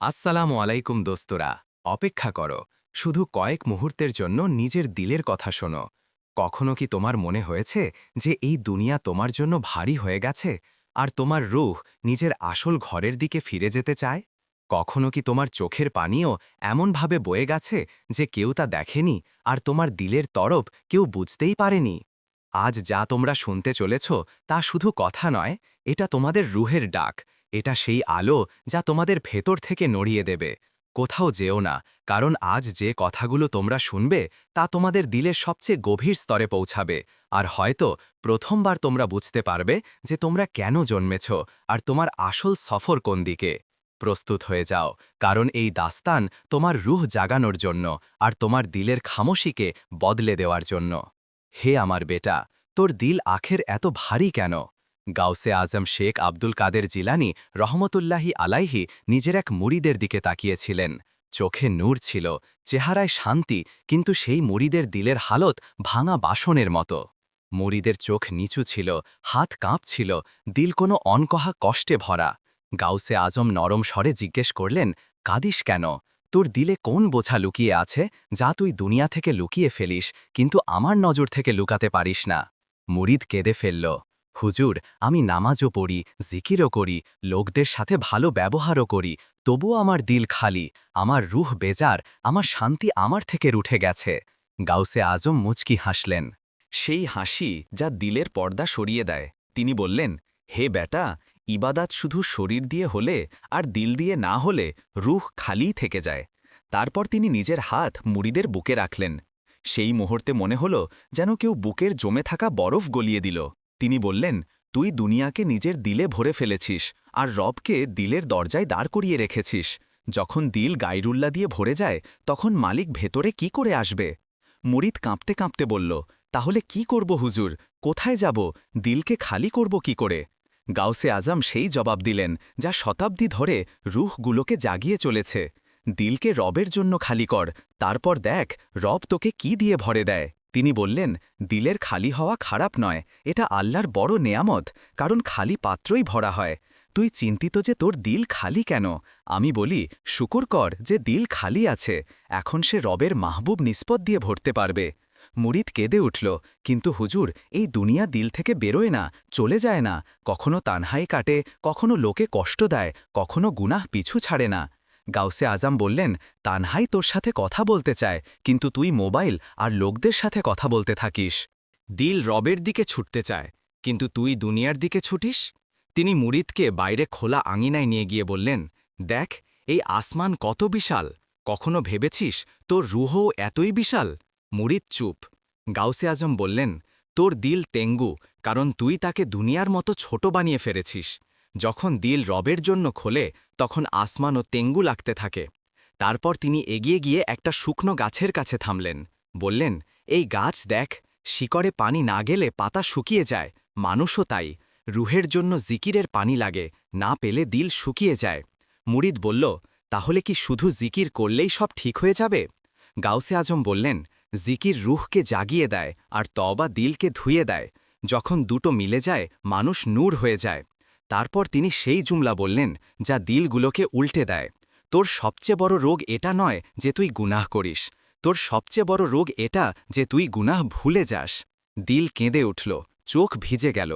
আসসালামু আলাইকুম দোস্তরা, অপেক্ষা করো, শুধু কয়েক মুহূর্তের জন্য নিজের দিলের কথা শোনো। কখনো কি তোমার মনে হয়েছে যে এই দুনিয়া তোমার জন্য ভারী হয়ে গেছে, আর তোমার রুহ নিজের আসল ঘরের দিকে ফিরে যেতে চায়? কখনো কি তোমার চোখের পানিও এমনভাবে বয়ে গেছে যে কেউ তা দেখেনি, আর তোমার দিলের তরফ কেউ বুঝতেই পারেনি? আজ যা তোমরা শুনতে চলেছ তা শুধু কথা নয়, এটা তোমাদের রুহের ডাক। এটা সেই আলো যা তোমাদের ভেতর থেকে নড়িয়ে দেবে। কোথাও যেও না, কারণ আজ যে কথাগুলো তোমরা শুনবে, তা তোমাদের দিলের সবচেয়ে গভীর স্তরে পৌঁছাবে। আর হয়তো প্রথমবার তোমরা বুঝতে পারবে যে তোমরা কেন জন্মেছ আর তোমার আসল সফর কোন দিকে। প্রস্তুত হয়ে যাও, কারণ এই দাস্তান তোমার রুহ জাগানোর জন্য আর তোমার দিলের খামোশিকে বদলে দেওয়ার জন্য। হে আমার বেটা, তোর দিল আখের এত ভারী কেন? গাউসে আজম শেখ আব্দুল কাদের জিলানি রহমতুল্লাহি আলাইহি নিজের এক মুড়িদের দিকে তাকিয়েছিলেন। চোখে নূর ছিল, চেহারায় শান্তি, কিন্তু সেই মুড়িদের দিলের হালত ভাঙা বাসনের মতো। মুড়িদের চোখ নিচু ছিল, হাত কাঁপছিল, দিল কোনো অনকহা কষ্টে ভরা। গাউসে আজম নরম স্বরে জিজ্ঞেস করলেন, কাদিস কেন? তোর দিলে কোন বোঝা লুকিয়ে আছে যা তুই দুনিয়া থেকে লুকিয়ে ফেলিস, কিন্তু আমার নজর থেকে লুকাতে পারিস না? মুরিদ কেঁদে ফেলল হুজুর, আমি নামাজও পড়ি, জিকিরও করি, লোকদের সাথে ভালো ব্যবহারও করি, তবুও আমার দিল খালি, আমার রুহ বেজার, আমার শান্তি আমার থেকে রুঠে গেছে। গাউসে আজম মুচকি হাসলেন। সেই হাসি যা দিলের পর্দা সরিয়ে দেয়। তিনি বললেন, হে বেটা, ইবাদাত শুধু শরীর দিয়ে হলে আর দিল দিয়ে না হলে রুহ খালিই থেকে যায়। তারপর তিনি নিজের হাত মুড়িদের বুকে রাখলেন। সেই মুহূর্তে মনে হল যেন কেউ বুকের জমে থাকা বরফ গলিয়ে দিল। তিনি বললেন, তুই দুনিয়াকে নিজের দিলে ভরে ফেলেছিস আর রবকে দিলের দরজায় দাঁড় করিয়ে রেখেছিস। যখন দিল গাইরুল্লা দিয়ে ভরে যায়, তখন মালিক ভেতরে কি করে আসবে? মুরিদ কাঁপতে কাঁপতে বলল, তাহলে কি করব হুজুর? কোথায় যাব? দিলকে খালি করব কি করে? গাউসে আজম সেই জবাব দিলেন, যা শতাব্দী ধরে রুহগুলোকে জাগিয়ে চলেছে। দিলকে রবের জন্য খালি কর, তারপর দেখ রব তোকে কি দিয়ে ভরে দেয়? তিনি বললেন, দিলের খালি হওয়া খারাপ নয়, এটা আল্লাহর বড় নেয়ামত, কারণ খালি পাত্রই ভরা হয়। তুই চিন্তিত যে তোর দিল খালি কেন? আমি বলি, শুকুর কর যে দিল খালি আছে, এখন সে রবের মাহবুব নিষ্পদ দিয়ে ভরতে পারবে। মুরিদ কেঁদে উঠল, কিন্তু হুজুর, এই দুনিয়া দিল থেকে বেরোয় না, চলে যায় না, কখনো তানহাই কাটে, কখনো লোকে কষ্ট দেয়, কখনো গুনাহ পিছু ছাড়ে না। গাউসে আজাম বললেন, তানহাই তোর সাথে কথা বলতে চায়, কিন্তু তুই মোবাইল আর লোকদের সাথে কথা বলতে থাকিস। দিল রবের দিকে ছুটতে চায়, কিন্তু তুই দুনিয়ার দিকে ছুটিস? তিনি মুরিদকে বাইরে খোলা আঙিনায় নিয়ে গিয়ে বললেন, দেখ, এই আসমান কত বিশাল, কখনো ভেবেছিস তোর রুহও এতই বিশাল? মুরিদ চুপ। গাউসে আজম বললেন, তোর দিল তেঙ্গু, কারণ তুই তাকে দুনিয়ার মতো ছোট বানিয়ে ফেরেছিস যখন দিল রবের জন্য খোলে তখন আসমানও তেঙ্গু লাগতে থাকে। তারপর তিনি এগিয়ে গিয়ে একটা শুকনো গাছের কাছে থামলেন। বললেন, এই গাছ দেখ, শিকড়ে পানি না গেলে পাতা শুকিয়ে যায়। মানুষও তাই। রুহের জন্য জিকিরের পানি লাগে, না পেলে দিল শুকিয়ে যায়। মুরিদ বলল, তাহলে কি শুধু জিকির করলেই সব ঠিক হয়ে যাবে? গাউসে আজম বললেন, জিকির রুহকে জাগিয়ে দেয় আর তবা দিলকে ধুয়ে দেয়। যখন দুটো মিলে যায়, মানুষ নূর হয়ে যায়। তারপর তিনি সেই জুমলা বললেন, যা দিলগুলোকে উল্টে দেয়। তোর সবচেয়ে বড় রোগ এটা নয় যে তুই গুনাহ করিস। তোর সবচেয়ে বড় রোগ এটা যে তুই গুনাহ ভুলে যাস। দিল কেঁদে উঠল, চোখ ভিজে গেল।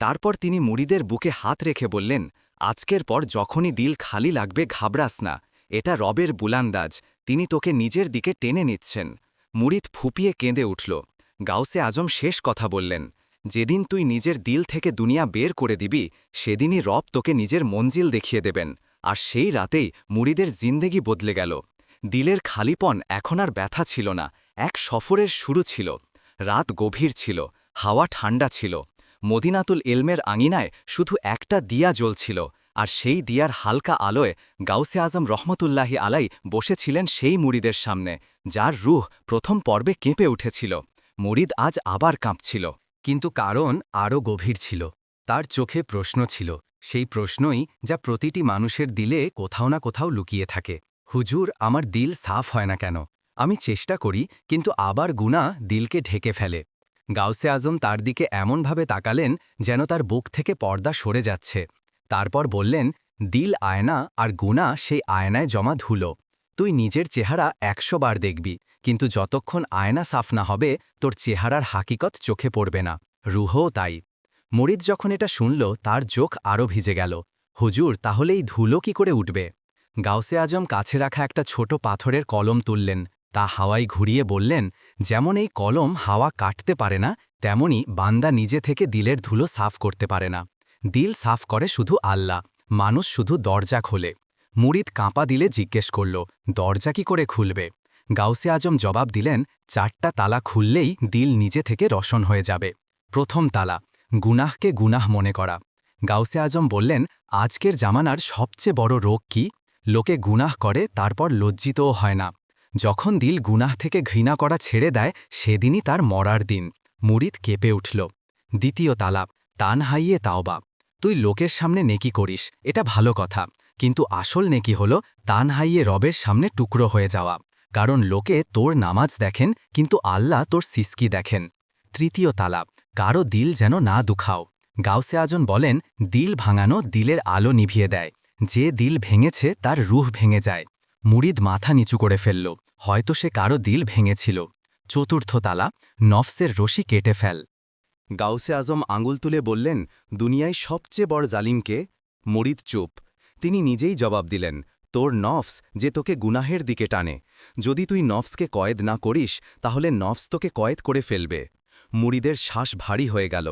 তারপর তিনি মুড়িদের বুকে হাত রেখে বললেন, আজকের পর যখনই দিল খালি লাগবে ঘাবড়াস না। এটা রবের বুলান্দাজ, তিনি তোকে নিজের দিকে টেনে নিচ্ছেন। মুড়িদ ফুপিয়ে কেঁদে উঠল। গাউসে আজম শেষ কথা বললেন যেদিন তুই নিজের দিল থেকে দুনিয়া বের করে দিবি, সেদিনই রব তোকে নিজের মঞ্জিল দেখিয়ে দেবেন। আর সেই রাতেই মুড়িদের জিন্দেগি বদলে গেল। দিলের খালিপন এখন আর ব্যথা ছিল না, এক সফরের শুরু ছিল। রাত গভীর ছিল, হাওয়া ঠান্ডা ছিল। মদিনাতুল এলমের আঙিনায় শুধু একটা দিয়া জ্বলছিল, আর সেই দিয়ার হালকা আলোয় গাউসে আজম রহমতুল্লাহি আলাই বসেছিলেন সেই মুড়িদের সামনে, যার রুহ প্রথম পর্বে কেঁপে উঠেছিল। মুরিদ আজ আবার কাঁপছিল। কিন্তু কারণ আরও গভীর ছিল। তার চোখে প্রশ্ন ছিল, সেই প্রশ্নই যা প্রতিটি মানুষের দিলে কোথাও না কোথাও লুকিয়ে থাকে। হুজুর, আমার দিল সাফ হয় না কেন? আমি চেষ্টা করি, কিন্তু আবার গুণা দিলকে ঢেকে ফেলে। গাউসে আজম তার দিকে এমনভাবে তাকালেন যেন তার বুক থেকে পর্দা সরে যাচ্ছে। তারপর বললেন, দিল আয়না আর গুণা সেই আয়নায় জমা ধুলো। তুই নিজের চেহারা একশো বার দেখবি, কিন্তু যতক্ষণ আয়না সাফ না হবে, তোর চেহারার হাকিকত চোখে পড়বে না। রুহও তাই। মরিদ যখন এটা শুনল, তার চোখ আরও ভিজে গেল। হুজুর তাহলে এই ধুলো কি করে উঠবে? গাউসে আজম কাছে রাখা একটা ছোট পাথরের কলম তুললেন। তা হাওয়ায় ঘুরিয়ে বললেন, যেমন এই কলম হাওয়া কাটতে পারে না, তেমনি বান্দা নিজে থেকে দিলের ধুলো সাফ করতে পারে না। দিল সাফ করে শুধু আল্লাহ, মানুষ শুধু দরজা খোলে। মুরিদ কাঁপা দিলে জিজ্ঞেস করল, দরজা কি করে খুলবে? গাউসে আজম জবাব দিলেন, চারটা তালা খুললেই দিল নিজে থেকে রসন হয়ে যাবে। প্রথম তালা, গুনাহকে গুনাহ মনে করা। গাউসে আজম বললেন, আজকের জামানার সবচেয়ে বড় রোগ কি? লোকে গুনাহ করে, তারপর লজ্জিতও হয় না। যখন দিল গুনাহ থেকে ঘৃণা করা ছেড়ে দেয়, সেদিনই তার মরার দিন। মুরিদ কেঁপে উঠল, দ্বিতীয় তালা তান হাইয়ে তাওবা। তুই লোকের সামনে নেকি করিস, এটা ভালো কথা। কিন্তু আসল নেকি হল তান হাইয়ে রবের সামনে টুকরো হয়ে যাওয়া। কারণ লোকে তোর নামাজ দেখেন, কিন্তু আল্লাহ তোর সিসকি দেখেন। তৃতীয় তালা, কারও দিল যেন না দুখাও। গাউসে আজন বলেন, দিল ভাঙানো দিলের আলো নিভিয়ে দেয়। যে দিল ভেঙেছে, তার রুহ ভেঙে যায়। মুরিদ মাথা নিচু করে ফেলল, হয়তো সে কারও দিল ভেঙেছিল। চতুর্থ তালা, নফসের রশি কেটে ফেল। গাউসে আজম আঙুল তুলে বললেন, দুনিয়ায় সবচেয়ে বড় জালিমকে? মরিদ চুপ। তিনি নিজেই জবাব দিলেন, তোর নফস যে তোকে গুনাহের দিকে টানে। যদি তুই নফসকে কয়েদ না করিস, তাহলে নফস তোকে কয়েদ করে ফেলবে। মুড়িদের শ্বাস ভারী হয়ে গেল।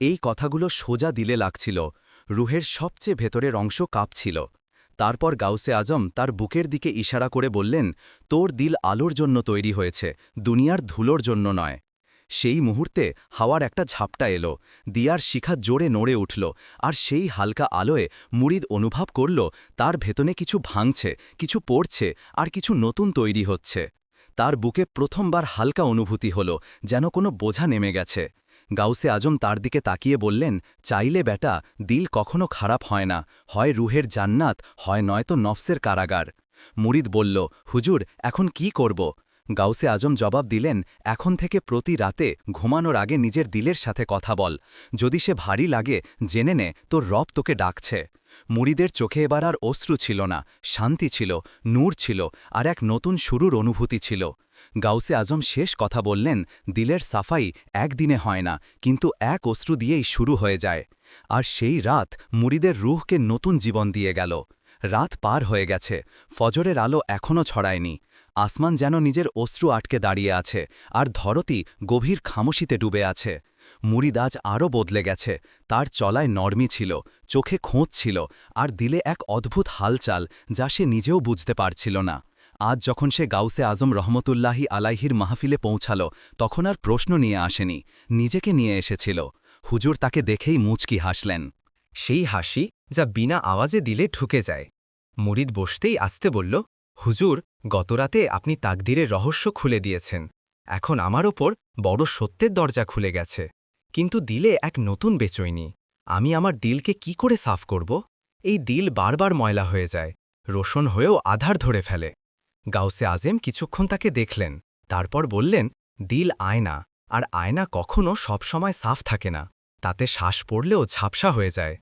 এই কথাগুলো সোজা দিলে লাগছিল। রুহের সবচেয়ে ভেতরের অংশ কাঁপছিল। তারপর গাউসে আজম তার বুকের দিকে ইশারা করে বললেন, তোর দিল আলোর জন্য তৈরি হয়েছে, দুনিয়ার ধুলোর জন্য নয়। সেই মুহূর্তে হাওয়ার একটা ঝাপটা এলো। দিয়ার শিখা জোরে নড়ে উঠল আর সেই হালকা আলোয় মুরিদ অনুভব করল তার ভেতনে কিছু ভাঙছে, কিছু পড়ছে আর কিছু নতুন তৈরি হচ্ছে। তার বুকে প্রথমবার হালকা অনুভূতি হল, যেন কোনো বোঝা নেমে গেছে। গাউসে আজম তার দিকে তাকিয়ে বললেন, চাইলে বেটা, দিল কখনো খারাপ হয় না, হয় রুহের জান্নাত, হয় নয়তো নফসের কারাগার। মুরিদ বলল, হুজুর, এখন কি করব? গাউসে আজম জবাব দিলেন, এখন থেকে প্রতি রাতে ঘুমানোর আগে নিজের দিলের সাথে কথা বল। যদি সে ভারী লাগে, জেনে নে, তোর রব তোকে ডাকছে। মুড়িদের চোখে এবার আর অশ্রু ছিল না, শান্তি ছিল, নূর ছিল, আর এক নতুন শুরুর অনুভূতি ছিল। গাউসে আজম শেষ কথা বললেন, দিলের সাফাই একদিনে হয় না, কিন্তু এক অশ্রু দিয়েই শুরু হয়ে যায়। আর সেই রাত মুড়িদের রুহকে নতুন জীবন দিয়ে গেল। রাত পার হয়ে গেছে, ফজরের আলো এখনও ছড়ায়নি। আসমান যেন নিজের অশ্রু আটকে দাঁড়িয়ে আছে, আর ধরতি গভীর খামোশিতে ডুবে আছে। মুড়িদাজ আরও বদলে গেছে, তার চলায় নরমি ছিল, চোখে খোঁজ ছিল, আর দিলে এক অদ্ভুত হালচাল যা সে নিজেও বুঝতে পারছিল না। আজ যখন সে গাউসে আজম রহমতুল্লাহি আলাইহির মাহফিলে পৌঁছাল, তখন আর প্রশ্ন নিয়ে আসেনি, নিজেকে নিয়ে এসেছিল। হুজুর তাকে দেখেই মুচকি হাসলেন। সেই হাসি যা বিনা আওয়াজে দিলে ঠুকে যায়। মুরিদ বসতেই আসতে বলল, হুজুর গতরাতে আপনি তাকদিরের রহস্য খুলে দিয়েছেন। এখন আমার ওপর বড় সত্যের দরজা খুলে গেছে। কিন্তু দিলে এক নতুন বেচইনি আমি আমার দিলকে কি করে সাফ করব? এই দিল বারবার ময়লা হয়ে যায়। রোশন হয়েও আধার ধরে ফেলে। গাউসে আজেম কিছুক্ষণ তাকে দেখলেন। তারপর বললেন, দিল আয়না। আর আয়না কখনও সবসময় সাফ থাকে না। তাতে শ্বাস পড়লেও ঝাপসা হয়ে যায়।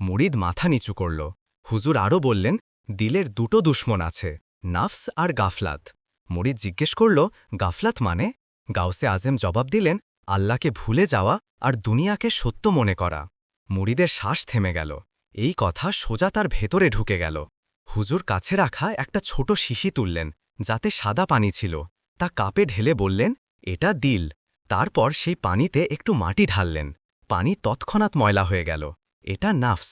মুরিদ মাথা নিচু করল। হুজুর আরও বললেন, দিলের দুটো দুশ্মন আছে। নাফস আর গাফলাত। মরিদ জিজ্ঞেস করল, গাফলাত মানে? গাউসে আজেম জবাব দিলেন, আল্লাহকে ভুলে যাওয়া আর দুনিয়াকে সত্য মনে করা। মুড়িদের শ্বাস থেমে গেল। এই কথা সোজা তার ভেতরে ঢুকে গেল। হুজুর কাছে রাখা একটা ছোট শিশি তুললেন, যাতে সাদা পানি ছিল। তা কাপে ঢেলে বললেন, এটা দিল। তারপর সেই পানিতে একটু মাটি ঢাললেন। পানি তৎক্ষণাৎ ময়লা হয়ে গেল। এটা নাফস।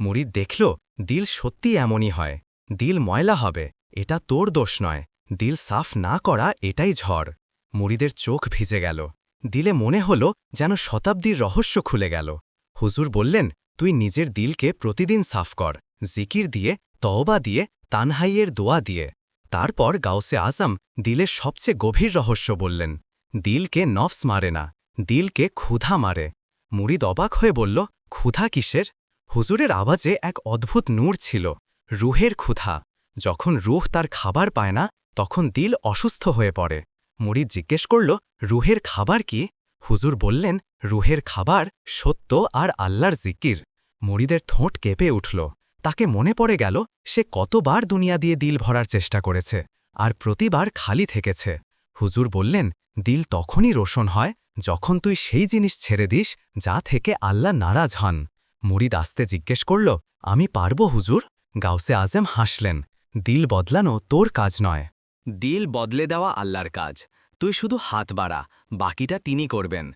মুরিদ দেখল, দিল সত্যি এমনই হয়। দিল ময়লা হবে। এটা তোর দোষ নয়। দিল সাফ না করা এটাই ঝড়। মুড়িদের চোখ ভিজে গেল। দিলে মনে হল যেন শতাব্দীর রহস্য খুলে গেল। হুজুর বললেন, তুই নিজের দিলকে প্রতিদিন সাফ কর। জিকির দিয়ে, তওবা দিয়ে, তানহাইয়ের দোয়া দিয়ে। তারপর গাউসে আজম দিলের সবচেয়ে গভীর রহস্য বললেন, দিলকে নফস মারে না, দিলকে ক্ষুধা মারে। মুরিদ অবাক হয়ে বলল, ক্ষুধা কিসের? হুজুরের আওয়াজে এক অদ্ভুত নূর ছিল, রুহের ক্ষুধা। যখন রুহ তার খাবার পায় না, তখন দিল অসুস্থ হয়ে পড়ে। মুরিদ জিজ্ঞেস করল, রুহের খাবার কি? হুজুর বললেন, রুহের খাবার সত্য আর আল্লাহর জিকির। মুরিদের ঠোঁট কেঁপে উঠল। তাকে মনে পড়ে গেল, সে কতবার দুনিয়া দিয়ে দিল ভরার চেষ্টা করেছে, আর প্রতিবার খালি থেকেছে। হুজুর বললেন, দিল তখনই রোশন হয়, যখন তুই সেই জিনিস ছেড়ে দিস, যা থেকে আল্লাহ নারাজ হন। মুরিদ আসতে জিজ্ঞেস করল, আমি পারব হুজুর? গাউসে আজম হাসলেন দিল বদলানো তোর কাজ নয়। দিল বদলে দেওয়া আল্লাহর কাজ। তুই শুধু হাত বাড়া, বাকিটা তিনি করবেন।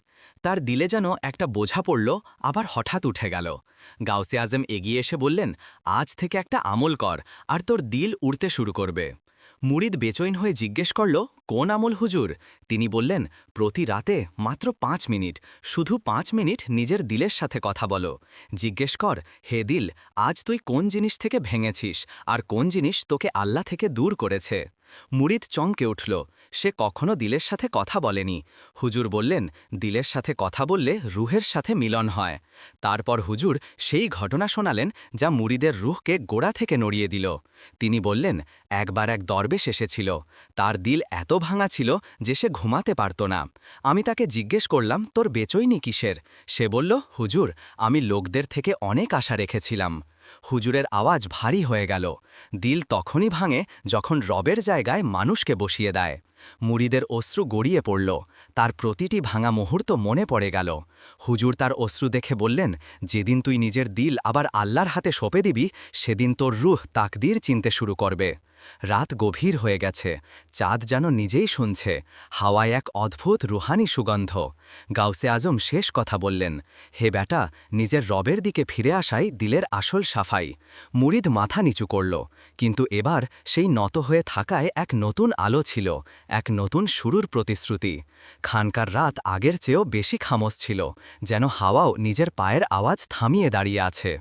তার দিলে যেন একটা বোঝা পড়ল, আবার হঠাৎ উঠে গেল। গাউসে আজম এগিয়ে এসে বললেন, আজ থেকে একটা আমল কর, আর তোর দিল উড়তে শুরু করবে। মুরিদ বেচৈন হয়ে জিজ্ঞেস করল, কোন আমল হুজুর? তিনি বললেন, প্রতি রাতে মাত্র পাঁচ মিনিট। শুধু পাঁচ মিনিট নিজের দিলের সাথে কথা বলো। জিজ্ঞেস কর, হে দিল, আজ তুই কোন জিনিস থেকে ভেঙেছিস? আর কোন জিনিস তোকে আল্লাহ থেকে দূর করেছে? মুরিদ চমকে উঠল। সে কখনো দিলের সাথে কথা বলেনি। হুজুর বললেন, দিলের সাথে কথা বললে রুহের সাথে মিলন হয়। তারপর হুজুর সেই ঘটনা শোনালেন যা মুরিদের রুহকে গোড়া থেকে নড়িয়ে দিল। তিনি বললেন, একবার এক দরবেশ এসেছিল। তার দিল এত ভাঙা ছিল যে সে ঘুমাতে পারত না। আমি তাকে জিজ্ঞেস করলাম, তোর বেচইনি কিসের? সে বলল, হুজুর, আমি লোকদের থেকে অনেক আশা রেখেছিলাম। হুজুরের আওয়াজ ভারী হয়ে গেল। দিল তখনই ভাঙে যখন রবের জায়গায় মানুষকে বসিয়ে দেয়। মুড়িদের অশ্রু গড়িয়ে পড়ল। তার প্রতিটি ভাঙা মুহূর্ত মনে পড়ে গেল। হুজুর তার অশ্রু দেখে বললেন, যেদিন তুই নিজের দিল আবার আল্লাহর হাতে সঁপে দিবি, সেদিন তোর রুহ তাকদির চিনতে শুরু করবে। রাত গভীর হয়ে গেছে। চাঁদ যেন নিজেই শুনছে। হাওয়ায় এক অদ্ভুত রুহানি সুগন্ধ। গাউসে আজম শেষ কথা বললেন, হে বেটা নিজের রবের দিকে ফিরে আসাই দিলের আসল সাফাই। মুরিদ মাথা নিচু করল, কিন্তু এবার সেই নত হয়ে থাকায় এক নতুন আলো ছিল এক নতুন শুরুর প্রতিশ্রুতি। খানকার রাত আগের চেয়েও বেশি খামোশ ছিল, যেন হাওয়াও নিজের পায়ের আওয়াজ থামিয়ে দাঁড়িয়ে আছে।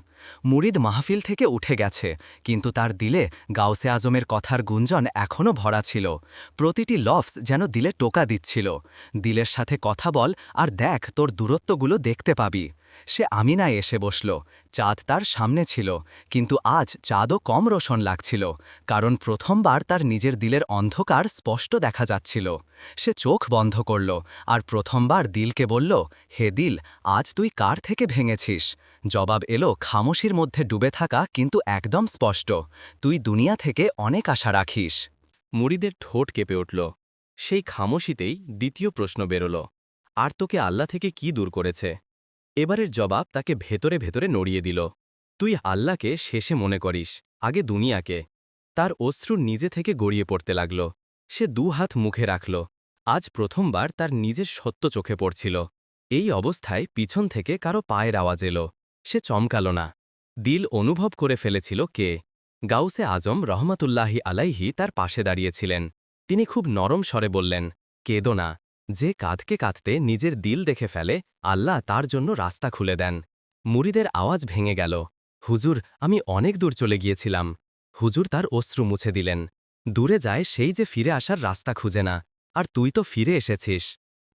মুরিদ মাহফিল থেকে উঠে গেছে, কিন্তু তার দিলে গাউসে আজমের কথার গুঞ্জন এখনও ভরা ছিল। প্রতিটি লফস যেন দিলে টোকা দিচ্ছিল। দিলের সাথে কথা বল আর দেখ তোর দূরত্বগুলো দেখতে পাবি। সে আমিনায় এসে বসল। চাঁদ তার সামনে ছিল, কিন্তু আজ চাঁদও কম রোশন লাগছিল, কারণ প্রথমবার তার নিজের দিলের অন্ধকার স্পষ্ট দেখা যাচ্ছিল। সে চোখ বন্ধ করল আর প্রথমবার দিলকে বলল, হে দিল, আজ তুই কার থেকে ভেঙেছিস? জবাব এলো খামোশির মধ্যে ডুবে থাকা কিন্তু একদম স্পষ্ট, তুই দুনিয়া থেকে অনেক আশা রাখিস। মুড়িদের ঠোঁট কেঁপে উঠল। সেই খামোশিতেই দ্বিতীয় প্রশ্ন বেরোল, আর তোকে আল্লাহ থেকে কি দূর করেছে? এবারের জবাব তাকে ভেতরে ভেতরে নড়িয়ে দিল, তুই আল্লাহকে শেষে মনে করিস, আগে দুনিয়াকে। তার অশ্রু নিজে থেকে গড়িয়ে পড়তে লাগল। সে দু হাত মুখে রাখল। আজ প্রথমবার তার নিজের সত্য চোখে পড়ছিল। এই অবস্থায় পিছন থেকে কারও পায়ের আওয়াজ এলো। সে চমকাল না। দিল অনুভব করে ফেলেছিল কে। গাউসে আজম রহমতুল্লাহি আলাইহি তার পাশে দাঁড়িয়েছিলেন। তিনি খুব নরম স্বরে বললেন, কেদো না। যে কাঁদকে কাঁদতে নিজের দিল দেখে ফেলে, আল্লাহ তার জন্য রাস্তা খুলে দেন। মুরিদের আওয়াজ ভেঙে গেল। হুজুর, আমি অনেক দূর চলে গিয়েছিলাম। হুজুর তার অশ্রু মুছে দিলেন। দূরে যায় সেই যে ফিরে আসার রাস্তা খুঁজে না, আর তুই তো ফিরে এসেছিস।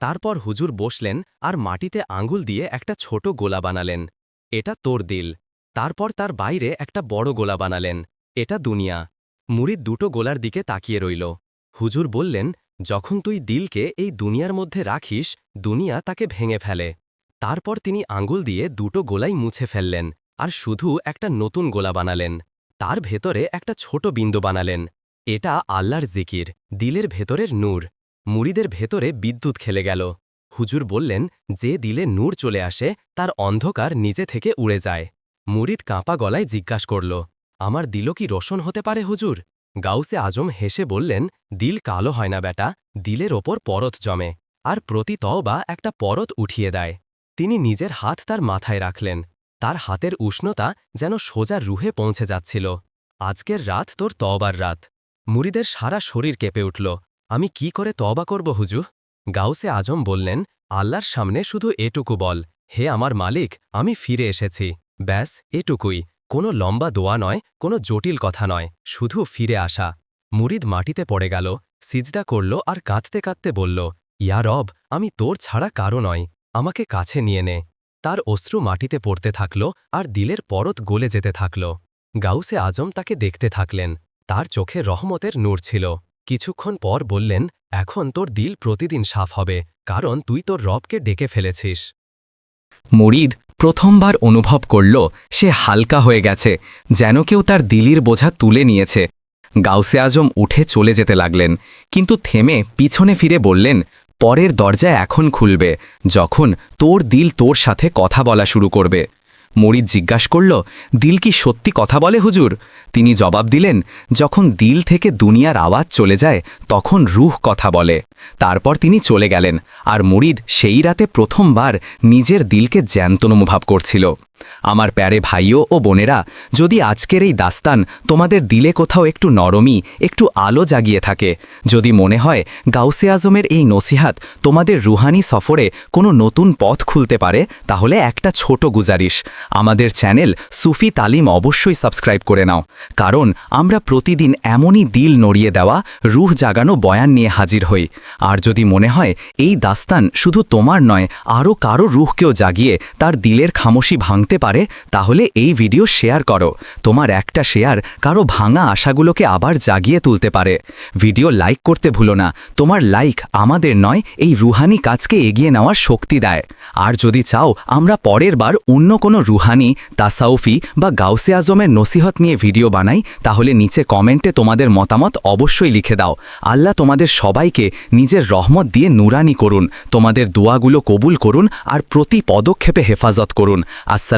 তারপর হুজুর বসলেন আর মাটিতে আঙ্গুল দিয়ে একটা ছোট গোলা বানালেন। এটা তোর দিল। তারপর তার বাইরে একটা বড় গোলা বানালেন। এটা দুনিয়া। মুরিদ দুটো গোলার দিকে তাকিয়ে রইল। হুজুর বললেন, যখন তুই দিলকে এই দুনিয়ার মধ্যে রাখিস, দুনিয়া তাকে ভেঙে ফেলে। তারপর তিনি আঙ্গুল দিয়ে দুটো গোলাই মুছে ফেললেন, আর শুধু একটা নতুন গোলা বানালেন। তার ভেতরে একটা ছোট বিন্দু বানালেন। এটা আল্লাহর জিকির, দিলের ভেতরের নূর। মুড়িদের ভেতরে বিদ্যুৎ খেলে গেল। হুজুর বললেন, যে দিলে নূর চলে আসে, তার অন্ধকার নিজে থেকে উড়ে যায়। মুরিদ কাঁপা গলায় জিজ্ঞাস করল, আমার দিলও কি রোশন হতে পারে হুজুর? গাউসে আজম হেসে বললেন, দিল কালো হয় না বেটা, দিলের ওপর পরত জমে, আর প্রতি তওবা একটা পরত উঠিয়ে দেয়। তিনি নিজের হাত তার মাথায় রাখলেন। তার হাতের উষ্ণতা যেন সোজা রুহে পৌঁছে যাচ্ছিল। আজকের রাত তোর তওবার রাত। মুরিদের সারা শরীর কেঁপে উঠল। আমি কি করে তবা করব হুজু গাউসে আজম বললেন, আল্লাহর সামনে শুধু এটুকু বল। হে আমার মালিক, আমি ফিরে এসেছি। ব্যাস, এটুকুই। কোনো লম্বা দোয়া নয়, কোনো জটিল কথা নয়, শুধু ফিরে আসা। মুরিদ মাটিতে পড়ে গেল, সিজদা করল আর কাঁদতে কাঁদতে বলল, ইয়া রব, আমি তোর ছাড়া কারও নয়। আমাকে কাছে নিয়ে নে। তার অশ্রু মাটিতে পড়তে থাকল আর দিলের পরত গলে যেতে থাকল। গাউসে আজম তাকে দেখতে থাকলেন। তার চোখে রহমতের নূর ছিল। কিছুক্ষণ পর বললেন, এখন তোর দিল প্রতিদিন সাফ হবে, কারণ তুই তোর রবকে ডেকে ফেলেছিস। মুরিদ প্রথমবার অনুভব করল, সে হালকা হয়ে গেছে, যেন কেউ তার দিলির বোঝা তুলে নিয়েছে। গাউসে আজম উঠে চলে যেতে লাগলেন, কিন্তু থেমে পিছনে ফিরে বললেন, পরের দরজা এখন খুলবে, যখন তোর দিল তোর সাথে কথা বলা শুরু করবে। মরিদ জিজ্ঞাস করল, দিল কি সত্যি কথা বলে হুজুর? তিনি জবাব দিলেন, যখন দিল থেকে দুনিয়ার আওয়াজ চলে যায়, তখন রুহ কথা বলে। তারপর তিনি চলে গেলেন, আর মরিদ সেই রাতে প্রথমবার নিজের দিলকে জ্যান্ত অনুভব করছিল। আমার প্যারে ভাইও ও বোনেরা, যদি আজকের এই দাস্তান তোমাদের দিলে কোথাও একটু নরমি, একটু আলো জাগিয়ে থাকে, যদি মনে হয় গাউসে আজমের এই নসিহাত তোমাদের রুহানি সফরে কোনো নতুন পথ খুলতে পারে, তাহলে একটা ছোট গুজারিশ। আমাদের চ্যানেল সুফি তালিম অবশ্যই সাবস্ক্রাইব করে নাও, কারণ আমরা প্রতিদিন এমনই দিল নড়িয়ে দেওয়া, রুহ জাগানো বয়ান নিয়ে হাজির হই। আর যদি মনে হয় এই দাস্তান শুধু তোমার নয় আরও কারও রুহকেও জাগিয়ে তার দিলের খামোশি ভাঙতে পারে, তাহলে এই ভিডিও শেয়ার করো। তোমার একটা শেয়ার কারও ভাঙা আশাগুলোকে আবার জাগিয়ে তুলতে পারে। ভিডিও লাইক করতে ভুলো না। তোমার লাইক আমাদের নয়, এই রুহানি কাজকে এগিয়ে নেওয়ার শক্তি দেয়। আর যদি চাও, আমরা পরের বার অন্য কোনো রুহানি, তাসাউফি বা গাউসে আজমের নসিহত নিয়ে ভিডিও বানাই, তাহলে নিচে কমেন্টে তোমাদের মতামত অবশ্যই লিখে দাও। আল্লাহ তোমাদের সবাইকে নিজের রহমত দিয়ে নুরানি করুন। তোমাদের দোয়াগুলো কবুল করুন আর প্রতি পদক্ষেপে হেফাজত করুন। আসসালামু